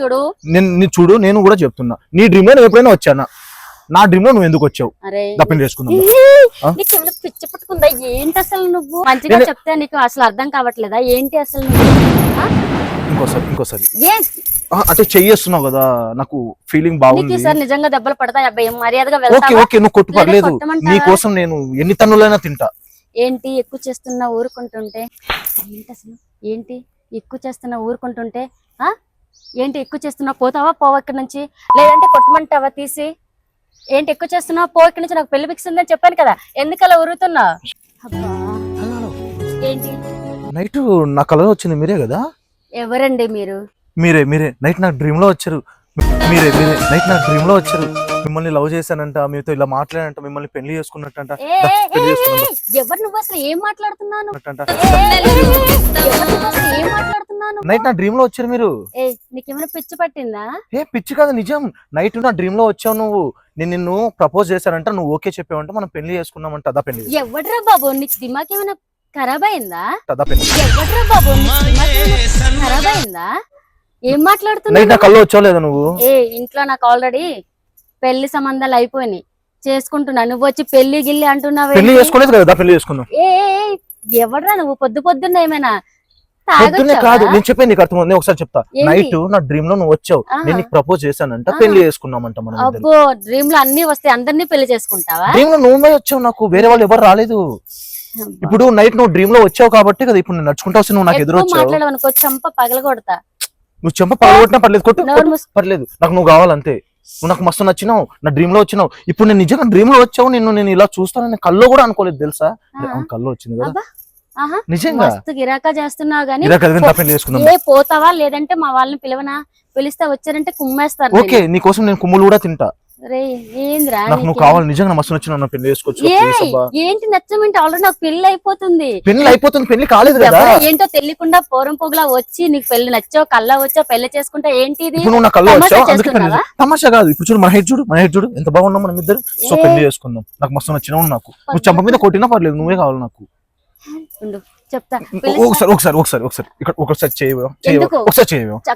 చూడు. నేను చూడు నేను కూడా చెప్తున్నా. నీ డ్రీమ్లో నువ్వు ఎప్పుడైనా వచ్చానా? నా డ్రీమ్లో నువ్వు ఎందుకు వచ్చావు? అరే. దప్పని చేసుకుందాం ఏమైనా పిచ్చి పట్టుకుందా? ఏంటి అసలు నువ్వు? మంచిగా చెప్తే నీకు అసలు అర్థం కావట్లేదా? ఏంటి అసలు? ఇంకోసారి ఇంకోసారి. అంటే చెయ్యేస్తున్నావు కదా. నాకు ఫీలింగ్ బాగుంది. ఈసారి నిజంగా దెబ్బలు పడతాయి? అబ్బాయి మర్యాదగా ఓకే ఓకే నువ్వు కొట్టు లేదా పర్లేదు. కొట్టమంటావా? నీ కోసం నేను ఎన్ని తన్నులైనా తింటా. ఏంటి ఎక్కువ చేస్తున్నా ఊరుకుంటుంటే? ఏంటి అసలు? ఏంటి ఎక్కువ చేస్తున్నా ఊరుకుంటుంటే? ఆ? ఏంటి ఎక్కువ చేస్తున్నా? పోతావా? పోవా ఇక్కడి నుంచి? లేదంటే కొట్టమంటావా? తీసి? ఏంటి ఎక్కువ చేస్తున్నావు? పో ఇక్కడి నుంచి? నాకు పెళ్ళి ఫిక్స్ ఉందని చెప్పాను కదా. ఎందుకు అలా ఊరుతున్నా? అబ్బా. ఏంటి? నైట్ నా కలర్ వచ్చింది మీరే కదా? ఎవరండి మీరు? మీరే మీరే. నైట్ నాకు డ్రీమ్లో వచ్చారు. మీరే మీరే. నైట్ నాకు డ్రీమ్లో వచ్చారు. మిమ్మల్ని లవ్ చేశానంట మీతో ఇలా మాట్లాడంట మిమ్మల్ని పెళ్ళి చేసుకున్నట్టంట. పెళ్ళి ఎవరు నువ్వు అసలు ఏం మాట్లాడుతున్నాను? ఏ, మాట్లాడుతున్నాను? నైట్ నా డ్రీమ్లో వచ్చారు మీరు. నీకేమైనా పిచ్చి పట్టిందా? ఏ పిచ్చి కాదు నిజం. నైట్ నా డ్రీమ్లో వచ్చావు నువ్వు. నేను నిన్ను ప్రపోజ్ చేశానంట నువ్వు ఓకే చెప్పావంట మనం పెళ్ళి చేసుకున్నామంట అదా పెళ్ళి ఎవడ్రా బాబు నీకు దిమాగ్ ఏమైనా ఖరాబ్ అయిందా? ఎవడ్రా బాబు ఖరాబ్ అయిందా? ఏం మాట్లాడుతున్నావు? నా కళ్ళు వచ్చావు లేదా నువ్వు? ఏ ఇంట్లో నాకు ఆల్రెడీ పెళ్ళి సంబంధాలు అయిపోయినాయి. చేసుకుంటున్నా. నువ్వు వచ్చి పెళ్ళి గిల్లి అంటున్నావు పెళ్ళి చేసుకోలేదు కదా పెళ్ళి ఏ ఎవడ్రా నువ్వు? పొద్దు పొద్దున్న ఏమైనా? కాదు నేను నీకు నేను ఒకసారి చెప్తా? నైట్ నా డ్రీమ్లో నువ్వు వచ్చావు. నేను నీకు ప్రపోజ్ చేశానంట. పెళ్ళి చేసుకున్నామంట మనం ఇద్దరం. అబ్బో డ్రీమ్లో అన్ని వస్తాయి. అందరినీ పెళ్ళి చేసుకుంటావా? డ్రీమ్లో నువ్వే వచ్చావు నాకు. వేరే వాళ్ళు ఎవరు రాలేదు. ఇప్పుడు నైట్ నువ్వు డ్రీమ్లో వచ్చావు కాబట్టి కదా ఇప్పుడు నేను నడుచుకుంటా వస్తే నువ్వు నాకు ఎదురు వచ్చావు చంప పగలగొడతా. నువ్వు చెంప పగలగొట్టినా పర్లేదు కొట్టు పర్లేదు. నాకు నువ్వు కావాలంతే. నువ్వు నాకు మస్తు నచ్చినావు నా డ్రీమ్లో వచ్చినావు. ఇప్పుడు నేను నిజంగా డ్రీమ్లో వచ్చావు నిన్ను నేను ఇలా చూస్తానని కల్లో కూడా అనుకోలేదు తెలుసా? కల్లో వచ్చింది కదా. నిజంగా? మస్తు గిరాకా చేస్తున్నావు గానీ పోతావా? లేదంటే మా వాళ్ళని పిలవనా? పిలిస్తే వచ్చారంటే కుమ్మేస్తారు ఓకే నీ కోసం నేను కుమ్ములు కూడా తింటా. నాకు నువ్వు కావాలి నిజంగా మస్తు నచ్చినావు నా పెళ్ళి చేసుకోవచ్చు. ఏంటి నచ్చమేంటి ఆల్రెడీ నాకు పెళ్ళి అయిపోతుంది. పెళ్ళి అయిపోతుంది పెళ్ళి కాలేదు కదా. ఏంటో తెలియకుండా పోరం పొగలా వచ్చి నీకు పెళ్ళి నచ్చావు కల్లా వచ్చావు పెళ్ళి చేసుకుంటా ఏంటి నువ్వు నా కల్లో వచ్చావు. తమాషా కాదు. ఇప్పుడు చూడు మన హెడ్ చూడు మన హెడ్ చూడు ఎంత బాగున్నాం మనం ఇద్దరు. సో. పెళ్ళి చేసుకుందాం. నాకు మస్తు నచ్చినావు నాకు. నువ్వు చంప మీద కొట్టినా పర్లేదు నువ్వే కావాలి నాకు. ఉండు, చెప్తా. ఒకసారి ఒకసారి ఒకసారి ఒకసారి. ఇక్కడ ఒకసారి? ఒకసారి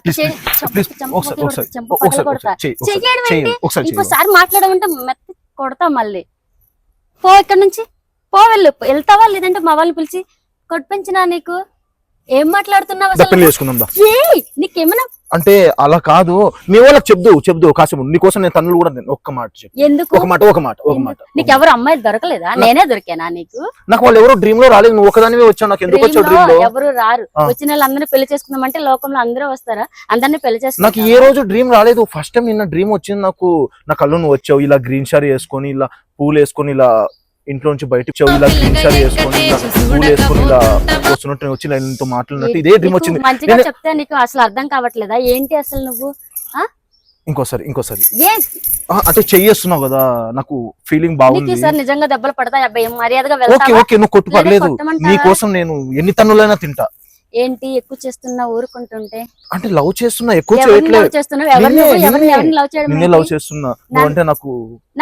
ప్లీజ్ చేయి, ప్లీజ్ ఒకసారి ఒకసారి. ఒకసారి. ఒకసారి చేయి ఒకసారి. చేయి ఏంటి? ఒకసారి ఇంకోసారి మాట్లాడమంటే మెత్త కొడతా మళ్ళీ. పో ఇక్కడ నుంచి. పో వెళ్ళు. వెళ్తావా లేదంటే మా వాళ్ళని పిలిచి కొట్టించినా నీకు? ఏం మాట్లాడుతున్నావు దా అసలు? పెళ్ళి చేసుకుందాం దా. ఏయ్, నీకేమైనా అంటే అలా కాదు. మీ వాళ్ళకి చెప్దు చెప్దు కాసేపు నీకోసం నేను తన్నులు కూడా నేను ఒక్క మాట చెప్పు. ఎందుకు? ఒక మాట ఒక మాట ఒక మాట నీకు ఎవరు అమ్మాయి దొరకలేదా? నేనే దొరికానా నీకు? నాకు వాళ్ళు ఎవరు డ్రీమ్లో రాలేదు. నువ్వు ఒకదానివే వచ్చావు. నాకు ఎందుకు వచ్చావు లో డ్రీమ్లో ఎవరు రారు. వచ్చిన వాళ్ళందరూ పెళ్ళి చేసుకుందామంటే లోకంలో అందరూ వస్తారా? అందరినీ పెళ్ళి నాకు చేసుకుంటా ఏ రోజు డ్రీమ్ రాలేదు. ఫస్ట్ టైం నిన్న డ్రీమ్ వచ్చింది నాకు. నా కళ్ళు నువ్వు వచ్చావు. ఇలా గ్రీన్ షారీ వేసుకొని ఇలా పూలు వేసుకొని ఇలా ఇంట్లో నుంచి ఇలా గ్రీన్ షారీ వేసుకొని ఇలా పూలు వేసుకొని ఇలా వస్తున్నట్టు నేను వచ్చి నీతో మాట్లాడినట్టు ఇదే డ్రీమ్ వచ్చింది. మంచిగా నేను- చెప్తే నీకు అసలు అర్థం కావట్లేదా? ఏంటి అసలు నువ్వు? ఇంకోసారి ఇంకోసారి. అంటే చెయ్యేస్తున్నావు కదా నాకు ఫీలింగ్ బాగుంది. నిజంగా దెబ్బలు పడతాయి? అబ్బాయి మర్యాదగా ఓకే ఓకే నువ్వు కొట్టు లేదా పర్లేదు. కొట్టమంటావా? నీ కోసం నేను ఎన్ని తన్నులైనా తింటా. ఏంటి ఎక్కువ చేస్తున్నా ఊరుకుంటుంటే? అంటే లవ్ చేస్తున్నా ఎక్కువ చేయట్లేదు లవ్ చేస్తున్నా? నువ్వంటే నాకు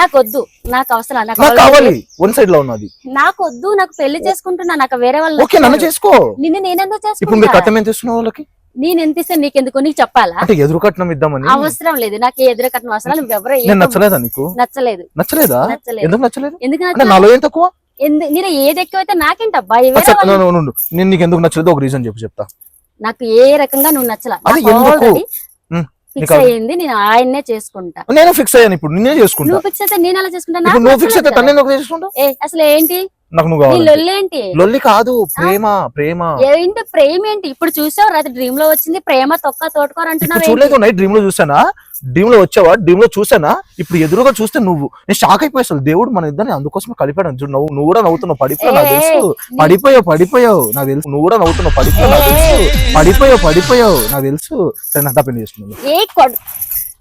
నాకు వద్దు నాకు అవసరం నాకు నాకు కావాలి. వన్ సైడ్లో ఉన్నది. నాకు వద్దు నాకు పెళ్ళి చేసుకుంటున్నా నాకు వేరే వాళ్ళు ఓకే నన్ను నచ్చారు. చేసుకో. నిన్ను నేనెందుకు ఇప్పుడు మీరు చేసుకుంటా? కట్టం ఎంత ఇస్తున్నావు వాళ్ళకి? నేను ఎంత ఇస్తే నీకెందుకు? నీకు చెప్పాలా? అంటే ఎదురు కట్నం ఇద్దామని. అవసరం లేదు. నాకు ఎదురు కట్టిన అవసరం నువ్వు ఎవరో నేను నచ్చలేదా నీకు? నచ్చలేదు. నచ్చలేదా? నచ్చలేదు. ఎందుకు నచ్చలేదు? ఎందుకు అంటే నాలో ఏం తక్కువ? నేను ఏది ఎక్కువైతే నాకేంటబ్బా. నేను నీకు ఎందుకు నచ్చలేదు ఒక రీజన్ చెప్పు చెప్తా. నాకు ఏ రకంగా నువ్వు నచ్చల? అది ఎందుకు? ఉమ్, ఫిక్స్ అయ్యింది నేను ఆయన్నే చేసుకుంటా. నేను ఫిక్స్ అయ్యాను ఇప్పుడు నేనే చేసుకుంటా. నువ్వు ఫిక్స్ అయితే నేను అలా చేసుకుంటా నువ్వు ఫిక్స్ అయితే నచ్చలేదు అసలు ఏంటి? నాకు నువ్వు నీ కావాలి లొల్లేంటి? లొల్లి కాదు ప్రేమ ప్రేమ. ఏంటి ప్రేమ ఏంటి? ఇప్పుడు చూసావు రాత్రి డ్రీమ్లో వచ్చింది ప్రేమ తొక్క తోటకూర ఇప్పుడు అంటున్నావు చూడలేదు నైట్ డ్రీమ్లో చూసానా? డ్రీమ్లో వచ్చావా? డ్రీమ్లో చూసానా? ఇప్పుడు ఎదురుగా చూస్తే నువ్వు. నేను షాక్ అయిపోయి అసలు. దేవుడు మన ఇద్దరిని అందుకోసమే కలిపాడు. చూడు నువ్వు నువ్వు కూడా నవ్వుతున్నావు. పడిపోయావు నాకు తెలుసు. పడిపోయావు పడిపోయావు నాకు తెలుసు. నువ్వు కూడా నవ్వుతున్నావు పడిపోయావు నాకు తెలుసు. పడిపోయావు పడిపోయావు నాకు తెలుసు. సరే నాకు పెళ్ళి చేసుకున్నాను ఏ కొడ్-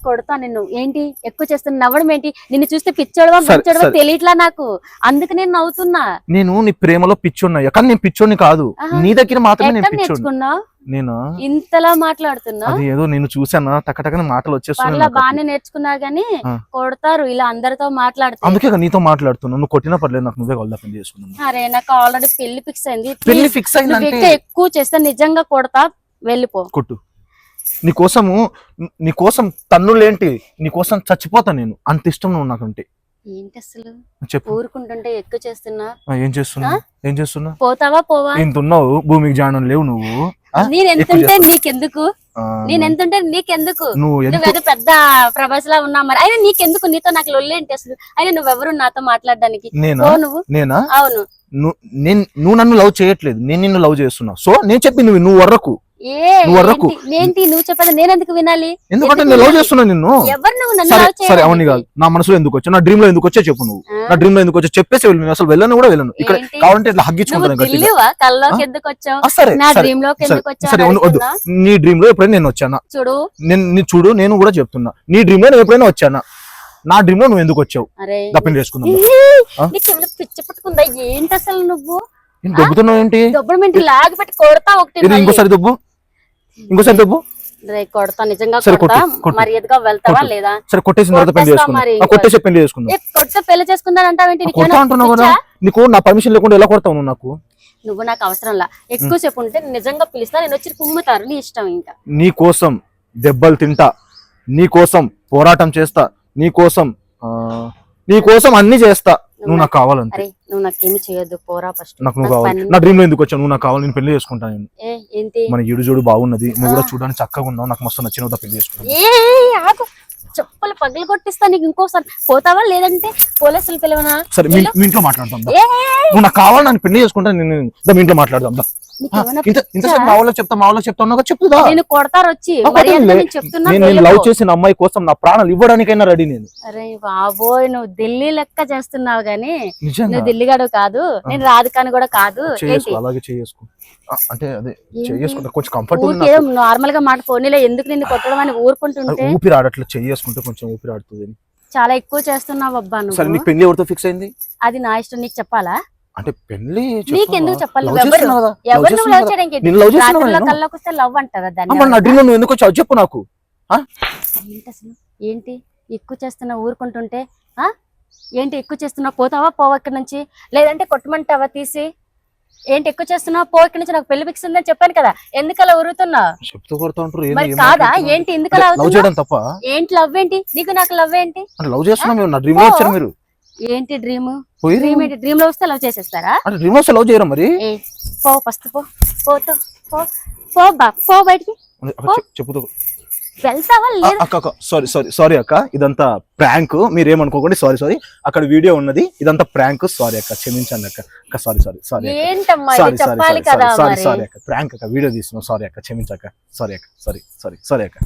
కొడతా నిన్ను. ఏంటి? ఎక్కువ చేస్తున్నా నవ్వడం ఏంటి? నిన్ను చూస్తే పిచ్చోడవా పిచ్చోడవా. తెలియట్లా నాకు. అందుకు నేను నవ్వుతున్నా. నేను నీ ప్రేమలో పిచ్చోన్నయ్యా కానీ నేను పిచ్చోని కాదు. నీ దగ్గర మాత్రమే నేను నేను ఇంతలా మాట్లాడుతున్నా అది ఏదో నేను చూసానా టకటకని మాటలు నాకు. బాగానే నేర్చుకున్నా గానీ. కొడతారు. ఇలా అందరితో మాట్లాడితే. అందుకే నీతో మాట్లాడుతున్నాను నువ్వు కొట్టినా పర్లేదు నాకు నువ్వే కలదా పెళ్ళి చేసుకున్నాను. అరే నాకు ఆల్రెడీ పెళ్ళి ఫిక్స్ అయింది. పెళ్ళి ఫిక్స్ ఇంకా ఎక్కువ చేస్తే నిజంగా కొడతా. వెళ్ళిపో. కొట్టు. నీ కోసము నీ కోసం తన్నులేంటి నీ కోసం చచ్చిపోతా నేను. అంత ఇష్టం నువ్వు నాకంటే. ఏంటి అసలు? చెప్పు. ఊరుకుంటుంటే ఎక్కువ చేస్తున్నా. ఏం చేస్తున్నా? ఏం చేస్తున్నా? పోతావా పోవా? ఇంత ఉన్నావు భూమికి జానం లేవు నువ్వు? నేను నీకెందుకు? నేను నీకెందుకు? నువ్వు పెద్ద ప్రభాస్ లా మరి. అయినా నీకెందుకు? నీతో నాకు లొల్లేంటి అసలు? అయినా నువ్వెవరు నాతో మాట్లాడడానికి? నువ్వు. నేనా? అవును. నువ్వు నేను నువ్వు నన్ను లవ్ చేయట్లేదు. నేను నిన్ను లవ్ చేస్తున్నా. సో నేను చెప్పి నువ్వు వరకు. నువ్వు వరకు. ఏంటి నువ్వు చెప్పేది నేను ఎందుకు వినాలి? ఎందుకంటే నేను లవ్ వినాలి? చేస్తున్నా నిన్ను. ఎవరు నువ్వు నన్ను సరే అవన్నీ? కాదు. నా మనసులో ఎందుకు వచ్చా? నా డ్రీమ్లో ఎందుకు వచ్చా చెప్పు నువ్వు? నా డ్రీమ్లో ఎందుకు వచ్చా? చెప్పేసి వెళ్ళు అసలు వెళ్ళను కూడా వెళ్ళను. ఇక్కడ? కావాలంటే ఇట్లా నువ్వు హగ్గించుకుంటాను? ఎందుకు వచ్చావు? నా డ్రీమ్లోకి ఎందుకు వచ్చావు సరే వద్దు? నీ డ్రీమ్లో ఎప్పుడైనా నేను వచ్చానా? చూడు. నేను చూడు నేను కూడా చెప్తున్నా. నీ డ్రీమ్లో నేను ఎప్పుడైనా వచ్చానా? నా డ్రీమ్లో నువ్వు ఎందుకు వచ్చావు? దప్పని చేసుకుందాం పిచ్చి పట్టుకుందా? ఏంటి అసలు నువ్వు? దొబ్బుతున్నావు ఏంటి దొబ్బడు మింటి లాగి పెట్టి కొడతా ఒకటి. ఇంకోసారి దొబ్బు. ఇంకోసారి దొబ్బు కొడతా నిజంగా కొడతా. మర్యాదగా వెళ్తావా. లేదా? సరే కొట్టేసిన తర్వాత పెళ్ళి చేసుకుందాం. కొట్టేసి చేసుకుందాం. అంటావేంటి? కొడతా అంటున్నావు కదా? నీకు నా పర్మిషన్ లేకుండా ఎలా కొడతావు నువ్వు నాకు? నువ్వు నాకు అవసరం లా. ఎక్కువ సేపు ఉంటే నిజంగా పిలుస్తా నేను వచ్చి కుమ్ముతారు నీ ఇష్టం ఇంకా. నీ కోసం దెబ్బలు తింటా. నీ కోసం పోరాటం చేస్తా. నీ కోసం నీ కోసం అన్ని చేస్తా. నువ్వు. నాకు కావాలంతే. అరే నువ్వు నాకేమి చేయొద్దు పోరా ఫస్ట్ నాకు నువ్వు కావాలి. నా డ్రీమ్లో ఎందుకు వచ్చావు? నువ్వు నాకు కావాలి నేను పెళ్ళి చేసుకుంటా నేను. ఏ ఏంటి? మన ఈడు జోడు బాగున్నది నువ్వు కూడా చూడడానికి చక్కగా ఉన్నావు నాకు మస్తు నచ్చిన పెళ్ళి చేసుకుంటాను. ఏ ఆగు. పగలు కొట్టిస్తా నీకు ఇంకోసారి. పోతావా లేదంటే పోలీసులు పిలవనా? సరే మీ మీ ఇంట్లో మాట్లాడదాం దా. ఏ నువ్వు నాకు కావాలి నన్ను పెళ్ళి చేసుకుంటా నేను దా, మీ ఇంట్లో మాట్లాడదాం దా. నీకు ఆ, ఏమైనా ఇంత ఇంతసేపు మా వాళ్ళకి చెప్తా మా వాళ్ళకి చెప్తా ఉన్నావు కదా, చెప్పుదా నేను కొడతారు వచ్చి. ఆ, మరి ఎంత కొట్టండి. నేను చెప్తున్నా నేను నేను వెళ్ళిపో. లవ్ చేసిన అమ్మాయి కోసం నా ప్రాణాలు ఇవ్వడానికైనా రెడీ నేను. అరే బాబోయ్ నువ్వు ఢిల్లీ లెక్క చేస్తున్నావు గాని. నిజంగా? నువ్వు ఢిల్లీగాడు కాదు నేను రాధికాని కూడా కాదు. ఏంటి? చేసుకో అలాగే చేసుకో. అంటే అదే? చేసుకుంటా కొంచెం కంఫర్ట్ నార్మల్గా మాట పోనీలే ఎందుకు నిన్ను కొట్టడం అని ఊరుకుంటుంటే. ఊపిరి ఆడట్లేదు చేసుకుంటే కొంచెం ఊపిరి ఆడుతుంది చాలా ఎక్కువ చేస్తున్నావు అబ్బా సరే నీకు పెళ్ళి ఎవరితో ఫిక్స్ అయింది? అది నా ఇష్టం నీకు చెప్పాలా? అంటే పెళ్ళి నీకెందుకు చెప్పాలి? లవ్ ఎవరు నువ్వు. చేయడానికి? నిన్ను లవ్ అంటారా? దాన్ని నువ్వు ఎందుకు వచ్చావు? చెప్పు నాకు. ఏంటి అసలు? ఏంటి? ఎక్కువ చేస్తున్నా ఊరుకుంటుంటే? ఆ? ఏంటి ఎక్కువ చేస్తున్నావు? పోతావా? పోవా ఇక్కడి నుంచి? లేదంటే కొట్టమంటావా? తీసి? ఏంటి ఎక్కువ చేస్తున్నావు? పో ఇక్కడి నుంచి నాకు పెళ్ళి ఫిక్స్ ఉందని చెప్పాను కదా. ఎందుకు అలా ఉరుతున్నావు చెప్తూ కొడతా ఉంటారు ఏంది, మరి కాదా? ఏంటి ఎందుకు అలా లవ్ అవుతున్నావు చేయడం తప్ప. ఏంటి లవ్ ఏంటి? నీకు నాకు లవ్ ఏంటి? అంటే లవ్ చేస్తున్నాం మేము నా డ్రీమ్. వచ్చారు మీరు. ఏంటి డ్రీమ్ డ్రీమ్ ఏంటి? డ్రీమ్లో వస్తే లవ్ చేసేస్తారా? అంటే డ్రీమ్ వస్తే లవ్ చేయరా మరి? పో ఫస్ట్ పో. పోతో పో. పో బా పో బయటికి. చెప్పుతూ. వెళ్తావా? ఆ, లేదా? అక్క అక్క సారీ సారీ సారీ అక్క. ఇదంతా ప్రాంక్ మీరు ఏమనుకోకండి సారీ సారీ అక్కడ వీడియో ఉన్నది. ఇదంతా ప్రాంక్ సారీ అక్క క్షమించండి అక్క. అక్క sorry sorry sorry sorry sorry sorry sorry అక్క. ప్రాంక్ అక్క వీడియో తీస్తున్నాం సారీ అక్క క్షమించక్క సారీ అక్క సారీ సారీ సారీ అక్క.